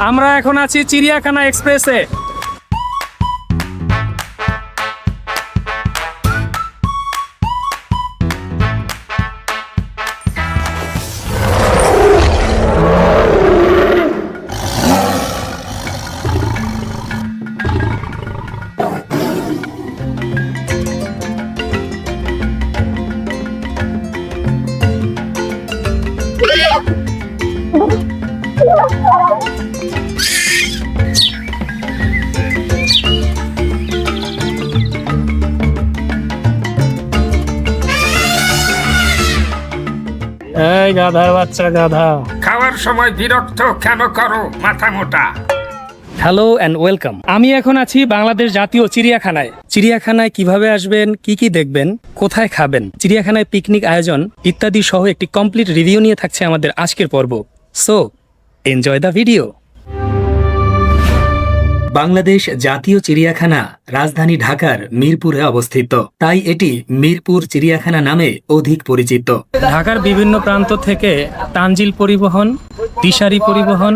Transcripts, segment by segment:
আমরা এখন আছি চিড়িয়াখানা এক্সপ্রেসে। গাধার বাচ্চা গাধা। খাওয়ার সময় বিরক্ত কেন করো মাথা মোটা? হ্যালো অ্যান্ড ওয়েলকাম আমি এখন আছি বাংলাদেশ জাতীয় চিড়িয়াখানায়। চিড়িয়াখানায় কীভাবে আসবেন কি কি দেখবেন কোথায় খাবেন চিড়িয়াখানায় পিকনিক আয়োজন ইত্যাদি সহ একটি কমপ্লিট রিভিউ নিয়ে থাকছে আমাদের আজকের পর্ব। So enjoy the video Bangladesh জাতীয় চিড়িয়াখানা, রাজধানী ঢাকার মিরপুরে অবস্থিত। তাই এটি মিরপুর চিড়িয়াখানা নামে অধিক পরিচিত। ঢাকার বিভিন্ন প্রান্ত থেকে তানজিল পরিবহন, দিশারি পরিবহন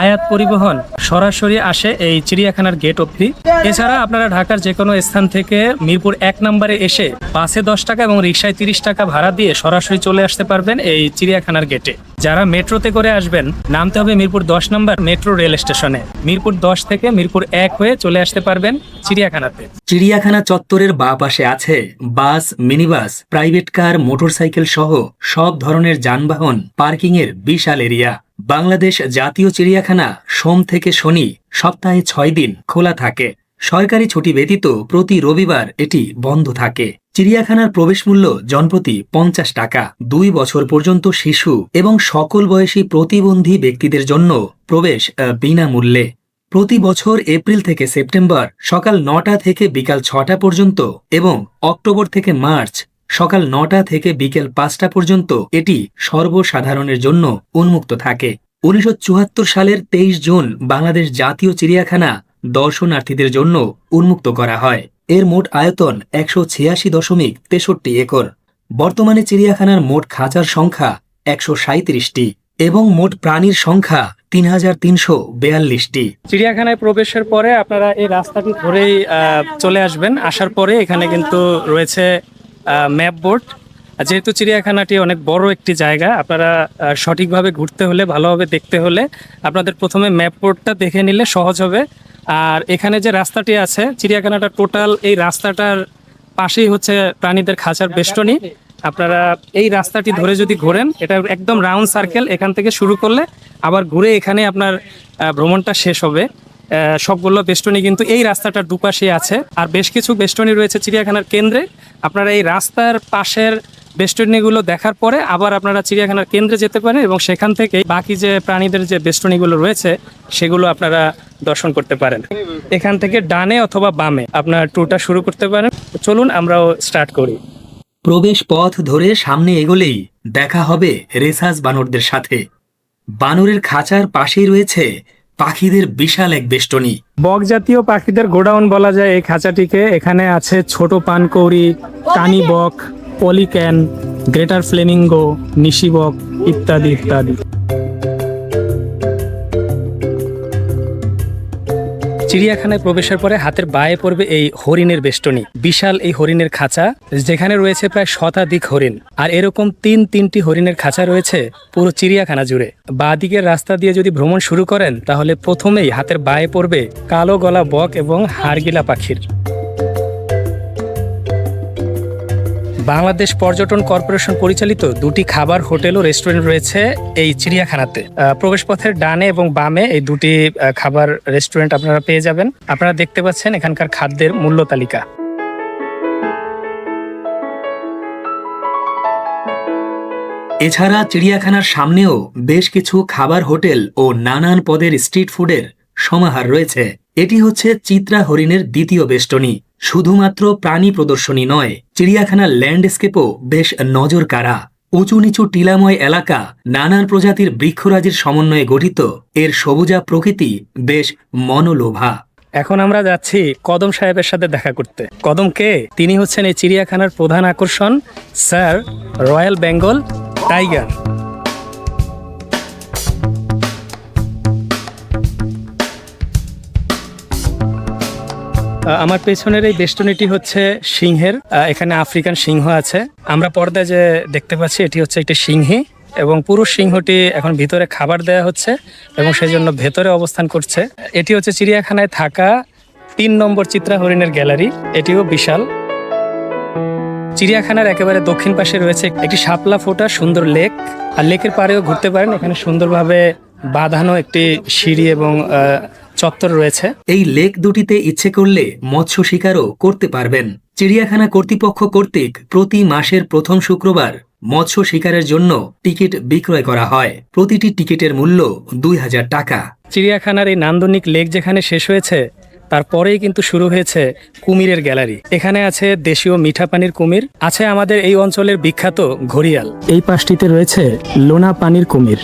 আয়াত পরিবহন সরাসরি আসে এই চিড়িয়াখানার গেট অবধি। এছাড়া আপনারা ঢাকার যে কোনো স্থান থেকে মিরপুর এক নম্বরে এসে বাসে দশ টাকা এবং রিক্সায় তিরিশ টাকা ভাড়া দিয়ে সরাসরি চলে আসতে পারবেন এই চিড়িয়াখানার গেটে যারা মেট্রোতে করে আসবেন, নামতে হবে মিরপুর দশ নম্বর মেট্রো রেল স্টেশনে। মিরপুর দশ থেকে মিরপুর এক হয়ে চলে আসতে পারবেন চিড়িয়াখানাতে। চিড়িয়াখানা চত্বরের বা পাশে আছে bus, minibus, private car, motorcycle সহ সব ধরনের যানবাহন পার্কিং এর বিশাল এরিয়া। বাংলাদেশ জাতীয় চিড়িয়াখানা সোম থেকে শনি সপ্তাহে ছয় দিন খোলা থাকে। সরকারি ছুটি ব্যতীত প্রতি রবিবার এটি বন্ধ থাকে। চিড়িয়াখানার প্রবেশ মূল্য জনপ্রতি পঞ্চাশ টাকা। দুই বছর পর্যন্ত শিশু এবং সকল বয়সী প্রতিবন্ধী ব্যক্তিদের জন্য প্রবেশ বিনামূল্যে। প্রতি বছর এপ্রিল থেকে সেপ্টেম্বর সকাল নটা থেকে বিকাল ছটা পর্যন্ত এবং অক্টোবর থেকে মার্চ সকাল নটা থেকে বিকেল পাঁচটা পর্যন্ত এটি সর্বসাধারণের জন্য উন্মুক্ত থাকে। উনিশশো চুয়াত্তর সালের তেইশ জুন বাংলাদেশ জাতীয় চিড়িয়াখানা দর্শনার্থীদের জন্য উন্মুক্ত করা হয়। এর মোট আয়তন একশো ছিয়াশি দশমিক তেষট্টি একর। বর্তমানে চিড়িয়াখানার মোট খাঁচার সংখ্যা একশো সাঁত্রিশটি এবং মোট প্রাণীর সংখ্যা তিন হাজার তিনশো বেয়াল্লিশটি। চিড়িয়াখানায় প্রবেশের পরে আপনারা এই রাস্তাটি ধরেই চলে আসবেন। আসার পরে এখানে কিন্তু রয়েছে ম্যাপ বোর্ড যেহেতু চিড়িয়াখানাটি অনেক বড় একটি জায়গা, আপনারা সঠিকভাবে ঘুরতে হলে, ভালোভাবে দেখতে হলে আপনাদের প্রথমে ম্যাপ বোর্ডটা দেখে নিলে সহজ হবে। আর এখানে যে রাস্তাটি আছে, চিড়িয়াখানাটা টোটাল এই রাস্তাটার পাশেই হচ্ছে প্রাণীদের খাঁচার বেষ্টনী। আপনারা এই রাস্তাটি ধরে যদি ঘোরেন, এটা একদম রাউন্ড সার্কেল এখান থেকে শুরু করলে আবার ঘুরে এখানে আপনার ভ্রমণটা শেষ হবে। সবগুলো বেষ্টনী কিন্তু এই রাস্তাটার দুপাশে আছে। আর বেশ কিছু বেষ্টনী রয়েছে চিড়িয়াখানার কেন্দ্রে। আপনারা এই রাস্তার পাশের বেষ্টনীগুলো দেখার পরে আবার আপনারা চিড়িয়াখানার কেন্দ্রে যেতে পারেন এবং সেখান থেকে বাকি যে প্রাণীদের যে বেষ্টনীগুলো রয়েছে, সেগুলো আপনারা দর্শন করতে পারেন। এখান থেকে ডানে অথবা বামে আপনার ট্যুরটা শুরু করতে পারেন। চলুন আমরাও স্টার্ট করি। প্রবেশ পথ ধরে সামনে এগোলেই দেখা হবে রেসাস বানরদের সাথে। বানরের খাঁচার পাশেই রয়েছে পাখিদের বিশাল এক বেষ্টনী। বক জাতীয় পাখিদের গোডাউন বলা যায় এই খাঁচাটিকে। এখানে আছে ছোট পানকৌড়ি, কানি বক পলিক্যান গ্রেটার ফ্লেমিঙ্গো নিশিবক ইত্যাদি ইত্যাদি। চিড়িয়াখানায় প্রবেশের পরে হাতের বায়ে পড়বে এই হরিণের বেষ্টনী। বিশাল এই হরিণের খাঁচা, যেখানে রয়েছে প্রায় শতাধিক হরিণ। আর এরকম তিন তিনটি হরিণের খাঁচা রয়েছে পুরো চিড়িয়াখানা জুড়ে। বাঁদিকের রাস্তা দিয়ে যদি ভ্রমণ শুরু করেন, তাহলে প্রথমেই হাতের বায়ে পড়বে কালো গলা বক এবং হাড়গিলা পাখির। বাংলাদেশ পর্যটন কর্পোরেশন পরিচালিত দুটি খাবার, হোটেল ও রেস্টুরেন্ট রয়েছে এই চিড়িয়াখানাতে। প্রবেশপথের ডানে এবং বামে এই দুটি খাবার, রেস্টুরেন্ট আপনারা পেয়ে যাবেন। আপনারা দেখতে পাচ্ছেন এখানকার খাদ্যের মূল্য তালিকা। এছাড়া চিড়িয়াখানার সামনেও বেশ কিছু খাবার, হোটেল ও নানান পদের স্ট্রিট ফুডের সমাহার রয়েছে। এটি হচ্ছে চিত্রা হরিণের দ্বিতীয় বেষ্টনী। শুধুমাত্র প্রাণী প্রদর্শনী নয়, চিড়িয়াখানার ল্যান্ডস্কেপও বেশ নজর কাড়া উঁচু নিচু টিলাময় এলাকা, নানান প্রজাতির বৃক্ষরাজির সমন্বয়ে গঠিত, এর সবুজা প্রকৃতি বেশ মনোলোভা। এখন আমরা যাচ্ছি কদম সাহেবের সাথে দেখা করতে। কদম কে? তিনি হচ্ছেন এই চিড়িয়াখানার প্রধান আকর্ষণ, স্যার রয়্যাল বেঙ্গল টাইগার। আমার পেছনের এই বেষ্টনীটি হচ্ছে সিংহের এখানে আফ্রিকান সিংহ আছে। আমরা পর্দায় যে দেখতে পাচ্ছি, এটি হচ্ছে একটি সিংহী এবং পুরুষ সিংহটি এখন ভিতরে খাবার দেওয়া হচ্ছে এবং সেই জন্য ভেতরে অবস্থান করছে। এটি হচ্ছে চিড়িয়াখানায় থাকা তিন নম্বর চিত্রা হরিণের গ্যালারি, এটিও বিশাল। চিড়িয়াখানার একেবারে দক্ষিণ পাশে রয়েছে একটি শাপলা ফোটা, সুন্দর লেক। আর লেকের পাড়েও ঘুরতে পারেন, এখানে সুন্দরভাবে বাঁধানো একটি সিঁড়ি এবং চত্বর রয়েছে। এই লেক দুটিতে ইচ্ছে করলে মৎস্য শিকারও করতে পারবেন। চিড়িয়াখানা কর্তৃপক্ষ কর্তৃক প্রতি মাসের প্রথম শুক্রবার মৎস্য শিকারের জন্য টিকিট বিক্রয় করা হয়। প্রতিটি টিকিটের মূল্য দুই হাজার টাকা। চিড়িয়াখানার এই নান্দনিক লেক যেখানে শেষ হয়েছে তারপরেই কিন্তু শুরু হয়েছে কুমিরের গ্যালারি। এখানে আছে দেশীয় মিঠা পানির কুমির আছে আমাদের এই অঞ্চলের বিখ্যাত ঘড়িয়াল। এই পাশটিতে রয়েছে লোনা পানির কুমির।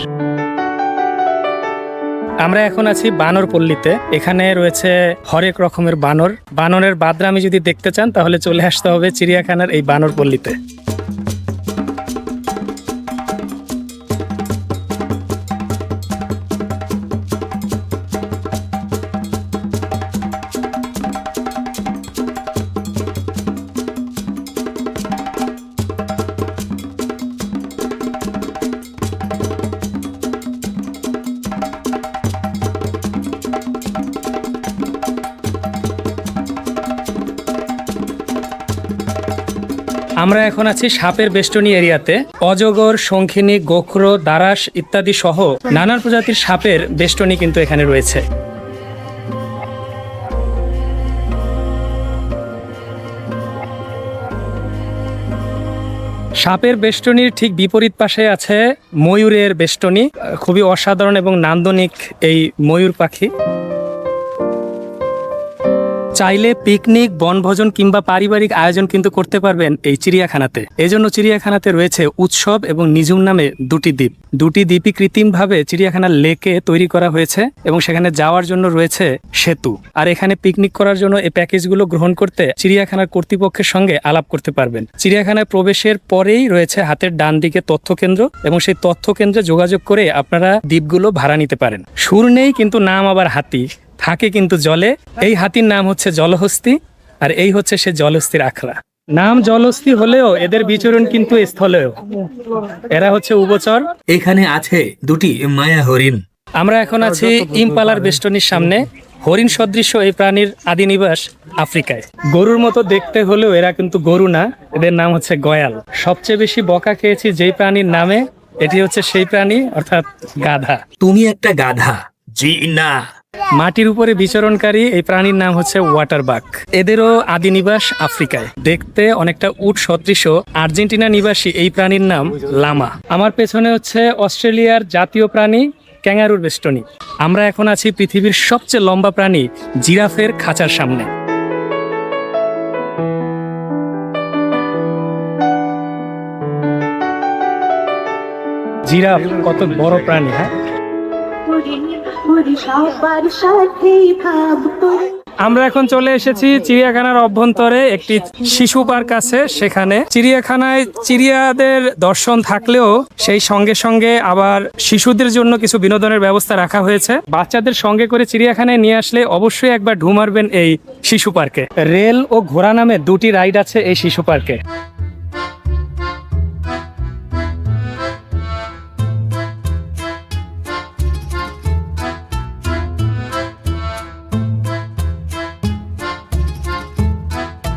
আমরা এখন আছি বানর পল্লীতে। এখানে রয়েছে হরেক রকমের বানর। বানরের বাদরা আমি যদি দেখতে চান, তাহলে চলে আসতে হবে চিড়িয়াখানার এই বানর পল্লীতে। আমরা এখন আছি সাপের বেষ্টনী এরিয়াতে। অজগর, শঙ্খিনী, গোখর দারাস ইত্যাদি সহ নানান প্রজাতির সাপের বেষ্টনী কিন্তু এখানে রয়েছে। সাপের বেষ্টনীর ঠিক বিপরীত পাশে আছে ময়ূরের বেষ্টনী। খুবই অসাধারণ এবং নান্দনিক এই ময়ূর পাখি। চাইলে পিকনিক, বনভোজন কিংবা পারিবারিক আয়োজন কিন্তু করতে পারবেন এই চিড়িয়াখানাতে। এজন্য চিড়িয়াখানাতে রয়েছে উৎসব এবং নিজুম নামে দুটি দ্বীপ। দুটি দ্বীপই কৃত্রিমভাবে চিড়িয়াখানার লেকে তৈরি করা হয়েছে এবং সেখানে যাওয়ার জন্য রয়েছে সেতু। আর এখানে পিকনিক করার জন্য এই প্যাকেজগুলো গ্রহণ করতে চিড়িয়াখানার কর্তৃপক্ষের সঙ্গে আলাপ করতে পারবেন। চিড়িয়াখানায় প্রবেশের পরেই রয়েছে হাতের ডান দিকে তথ্য কেন্দ্র এবং সেই তথ্য কেন্দ্রে যোগাযোগ করে আপনারা দ্বীপগুলো ভাড়া নিতে পারেন। সুর নেই কিন্তু নাম আবার হাতি। থাকে কিন্তু জলে। এই হাতির নাম হচ্ছে জলহস্তি আর এই হচ্ছে সে জলহস্তির আখড়া। নাম জলহস্তি হলেও এদের বিচরণ কিন্তু স্থলেও। এরা হচ্ছে উবচর এখানে আছে দুটি মায়া হরিণ। আমরা এখন আছি ইম্পালার বেষ্টনীর সামনে। হরিণ সদৃশ্য এই প্রাণীর আদি নিবাস আফ্রিকায়। গরুর মতো দেখতে হলেও এরা কিন্তু গরু না এদের নাম হচ্ছে গয়াল। সবচেয়ে বেশি বকা খেয়েছি যেই প্রাণীর নামে এটি হচ্ছে সেই প্রাণী অর্থাৎ গাধা। তুমি একটা গাধা। জি না। মাটির উপরে বিচরণকারী এই প্রাণীর নাম হচ্ছে ওয়াটার বাক এদেরও আদি নিবাস আফ্রিকায়। দেখতে অনেকটা উট সদৃশ আর্জেন্টিনা নিবাসী এই প্রাণীর নাম লামা। আমার পেছনে হচ্ছে অস্ট্রেলিয়ার জাতীয় প্রাণী ক্যাঙ্গারুর বেষ্টনী। আমরা এখন আছি পৃথিবীর সবচেয়ে লম্বা প্রাণী জিরাফের খাঁচার সামনে। জিরাফ কত বড় প্রাণী হ্যাঁ? আমরা এখন চলে এসেছি চিড়িয়াখানার অভ্যন্তরে একটি শিশু পার্ক আছে সেখানে। চিড়িয়াখানায় চিড়িয়াদের দর্শন থাকলেও সেই সঙ্গে সঙ্গে আবার শিশুদের জন্য কিছু বিনোদনের ব্যবস্থা রাখা হয়েছে। বাচ্চাদের সঙ্গে করে চিড়িয়াখানায় নিয়ে আসলে অবশ্যই একবার ঢু মারবেন এই শিশু পার্কে। রেল ও ঘোড়া নামে দুটি রাইড আছে এই শিশু পার্কে।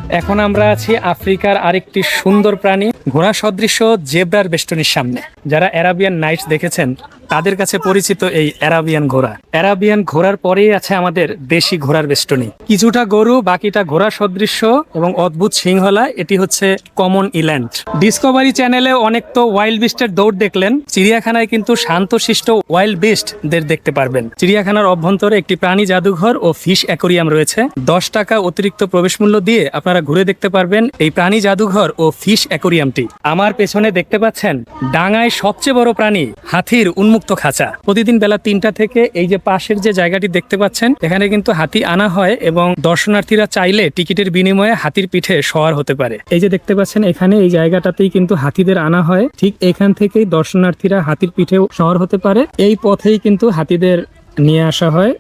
এখন আমরা আছি আফ্রিকার আরেকটি সুন্দর প্রাণী। ঘোড়া সদৃশ্য জেব্রার বেষ্টনীর সামনে। যারা অ্যারাবিয়ান নাইটস দেখেছেন তাদের কাছে পরিচিত এই অ্যারাবিয়ান ঘোড়া। অ্যারাবিয়ান ঘোড়ার পরেই আছে আমাদের দেশি ঘোড়ার বেষ্টনী। কিছুটা গরু, বাকিটা ঘোড়া সদৃশ্য এবং অদ্ভুত সিংহলা এটি হচ্ছে কমন ইল্যান্ড। ডিসকভারি চ্যানেলে অনেক তো ওয়াইল্ড বিস্টের দৌড় দেখলেন। চিড়িয়াখানায় কিন্তু শান্তশিষ্ট ওয়াইল্ড বিস্টদের দেখতে পারবেন। চিড়িয়াখানার অভ্যন্তরে একটি প্রাণী জাদুঘর ও ফিশ অ্যাকোরিয়াম রয়েছে। দশ টাকা অতিরিক্ত প্রবেশ মূল্য দিয়ে আপনারা ঘুরে দেখতে পারবেন এই প্রাণী জাদুঘর ও ফিশ অ্যাকোরিয়ামটি। আমার পেছনে দেখতে পাচ্ছেন ডাঙায় সবচেয়ে বড় প্রাণী, হাতির উন্মুক্ত খাঁচা। প্রতিদিন বেলা তিনটা থেকে এই যে পাশের যে জায়গাটি দেখতে পাচ্ছেন, এখানে কিন্তু হাতি আনা হয় এবং দর্শনার্থীরা চাইলে টিকিটের বিনিময়ে হাতির পিঠে সওয়ার হতে পারে। এই যে দেখতে পাচ্ছেন, এখানে এই জায়গাটাতেই কিন্তু হাতিদের আনা হয়। ঠিক এখান থেকেই দর্শনার্থীরা হাতির পিঠেও সওয়ার হতে পারে। এই পথেই কিন্তু হাতিদের নিয়ে আসা হয়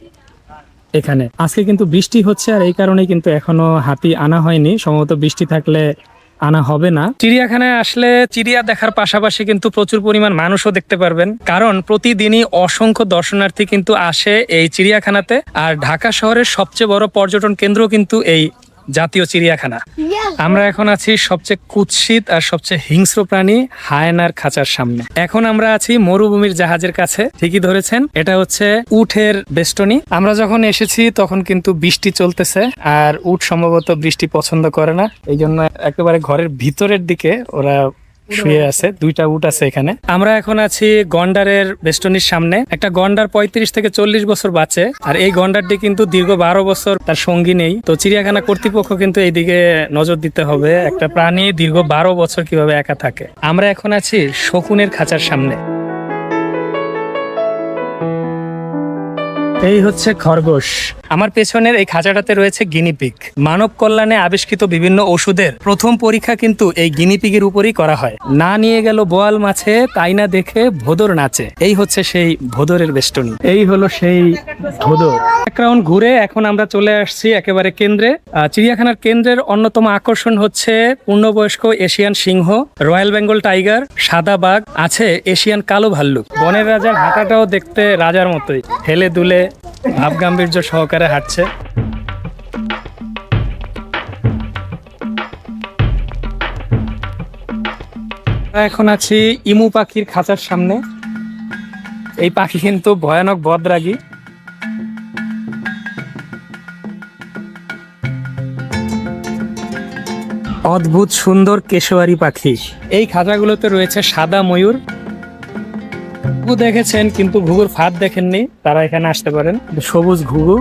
এখানে। আজকে কিন্তু বৃষ্টি হচ্ছে আর এই কারণে কিন্তু এখনও হাতি আনা হয়নি। সম্ভবত বৃষ্টি থাকলে আনা হবে না। চিড়িয়াখানায় আসলে চিড়িয়া দেখার পাশাপাশি কিন্তু প্রচুর পরিমাণ মানুষও দেখতে পারবেন। কারণ প্রতিদিনই অসংখ্য দর্শনার্থী কিন্তু আসে এই চিড়িয়াখানাতে। আর ঢাকা শহরের সবচেয়ে বড় পর্যটন কেন্দ্র কিন্তু এই জাতীয় চিড়িয়াখানা। আমরা এখন আছি সবচেয়ে কুৎসিত আর সবচেয়ে হিংস্র প্রাণী হায়নার খাঁচার সামনে। এখন আমরা আছি মরুভূমির জাহাজের কাছে। ঠিকই ধরেছেন, এটা হচ্ছে উঠের বেষ্টনী। আমরা যখন এসেছি তখন কিন্তু বৃষ্টি চলতেছে আর উঠ সম্ভবত বৃষ্টি পছন্দ করে না। এই জন্য একেবারে ঘরের ভিতরের দিকে ওরা শুয়ে আছে, দুইটা উট আছে এখানে। আমরা এখন আছি গন্ডারের বেষ্টনীর সামনে। একটা গন্ডার পঁয়ত্রিশ থেকে চল্লিশ বছর বাঁচে, আর এই গন্ডারটি কিন্তু দীর্ঘ বারো বছর তার সঙ্গী নেই। তো চিড়িয়াখানা কর্তৃপক্ষ কিন্তু এইদিকে নজর দিতে হবে। একটা প্রাণী দীর্ঘ বারো বছর কীভাবে একা থাকে। আমরা এখন আছি শকুনের খাঁচার সামনে। এই হচ্ছে খরগোশ। আমার পেছনের এই খাঁচাটাতে রয়েছে গিনিপিগ মানব কল্যাণে আবিষ্কৃত বিভিন্ন ওষুধের প্রথম পরীক্ষা কিন্তু এই গিনিপিগের উপরই করা হয়। না নিয়ে গেল বোয়াল মাছে, তাই না দেখে ভোদর নাচে। এই হচ্ছে সেই ভোদরের বেষ্টনী। এই হলো সেই ভোদর। এক রাউন্ড ঘুরে এখন আমরা চলে আসছি একেবারে কেন্দ্রে। চিড়িয়াখানার কেন্দ্রের অন্যতম আকর্ষণ হচ্ছে পূর্ণবয়স্ক এশিয়ান সিংহ, রয়্যাল বেঙ্গল টাইগার, সাদা বাঘ, আছে এশিয়ান কালো ভাল্লুক। বনের রাজার হাঁটাটাও দেখতে রাজার মতোই। হেলে দুলে ভাব গাম্ভীর্য সহকারে হাঁটছে। এখন আছি ইমু পাখির খাঁচার সামনে। এই পাখি কিন্তু ভয়ানক বদরাগী। অদ্ভুত সুন্দর কেশোয়ারি পাখি। এই খাঁচাগুলোতে রয়েছে সাদা ময়ূর। ঘুঘু দেখেছেন, কিন্তু ঘুঘুর ফাঁদ দেখেননি। তারা এখানে আসতে পারেন। সবুজ ঘুঘু।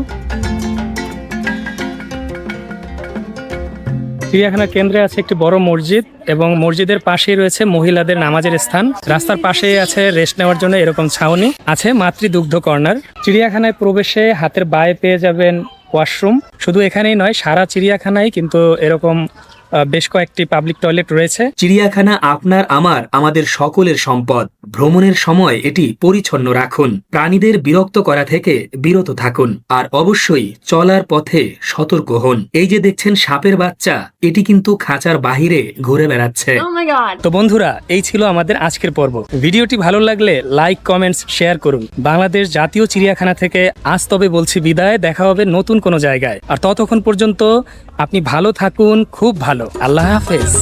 চিড়িয়াখানার কেন্দ্রে আছে একটি বড় মসজিদ এবং মসজিদের পাশেই রয়েছে মহিলাদের নামাজের স্থান। রাস্তার পাশেই আছে রেস্ট নেওয়ার জন্য এরকম ছাউনি। আছে মাতৃদুগ্ধ কর্নার। চিড়িয়াখানায় প্রবেশে হাতের বায়ে পেয়ে যাবেন ওয়াশরুম। শুধু এখানেই নয়, সারা চিড়িয়াখানায় কিন্তু এরকম বেশ কয়েকটি পাবলিক টয়লেট রয়েছে। চিড়িয়াখানা আপনার আমার আমাদের সকলের সম্পদ। ভ্রমণের সময় এটি পরিচ্ছন্ন রাখুন। প্রাণীদের বিরক্ত করা থেকে বিরত থাকুন। আর অবশ্যই চলার পথে সতর্ক হন। এই যে দেখছেন সাপের বাচ্চা এটি কিন্তু খাঁচার বাহিরে ঘুরে বেড়াচ্ছে। Oh. তো বন্ধুরা এই ছিল আমাদের আজকের পর্ব। ভিডিওটি ভালো লাগলে লাইক কমেন্টস শেয়ার করুন। বাংলাদেশ জাতীয় চিড়িয়াখানা থেকে আজ তবে বলছি বিদায়। দেখা হবে নতুন কোনো জায়গায়। আর ততক্ষণ পর্যন্ত আপনি ভালো থাকুন খুব ভালো। আল্লাহ হাফেজ